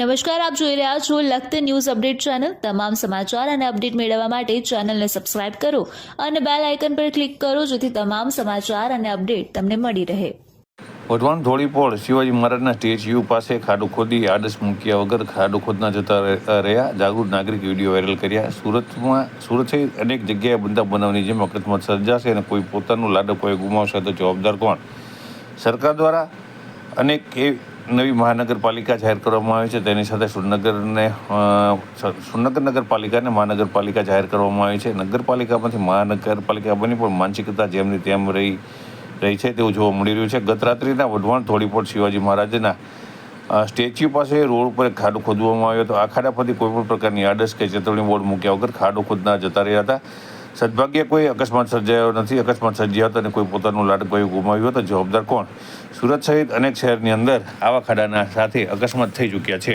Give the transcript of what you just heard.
નમસ્કાર, આપ જોઈ રહ્યા છો લખત ન્યૂઝ અપડેટ ચેનલ. તમામ સમાચાર અને અપડેટ મેળવવા માટે ચેનલને સબસ્ક્રાઇબ કરો અને બેલ આઇકન પર ક્લિક કરો જેથી તમામ સમાચાર અને અપડેટ તમને મળી રહે. વઢવાણ ધોળીપોળ, શિવાજી મહારાજના સ્ટેચ્યુ પાસે ખાડો ખોદી આડસ મૂક્યા વગર ખાડો ખોદના જતા રહે- રહ્યા. જાગૃત નાગરિક વીડિયો વાયરલ કર્યા. સુરતમાં સુરત અનેક જગ્યાએ બંધા બનાવની જેમ અકસ્માત સર્જાશે અને કોઈ પોતાનું લાડક કોઈ ગુમાવશે તો જવાબદાર કોણ? સરકાર દ્વારા અનેક એ નવી મહાનગરપાલિકા જાહેર કરવામાં આવી છે. તેની સાથે સુરનગરને સુરનગર નગરપાલિકાને મહાનગરપાલિકા જાહેર કરવામાં આવી છે. નગરપાલિકામાંથી મહાનગરપાલિકા બની પણ માનસિકતા જેમની તેમ રહી રહી છે તેવું જોવા મળી રહ્યું છે. ગત રાત્રિના વઢવાણ થોડીપોટ શિવાજી મહારાજના સ્ટેચ્યુ પાસે રોડ ઉપર ખાડો ખોદવામાં આવ્યો હતો. આ ખાડા પરથી કોઈપણ પ્રકારની આડસ કે ચેતવણી બોર્ડ મૂક્યા વગર ખાડો ખોદના જતા રહ્યા હતા. સદભાગ્યે કોઈ અકસ્માત સર્જાયો નથી, અકસ્માત સર્જ્યા હતો અને કોઈ પોતાનું લાડકોએ ગુમાવ્યું હતો. જવાબદાર કોણ? સુરત સહિત અનેક શહેરની અંદર આવા ખાડાના સાથે અકસ્માત થઈ ચૂક્યા છે.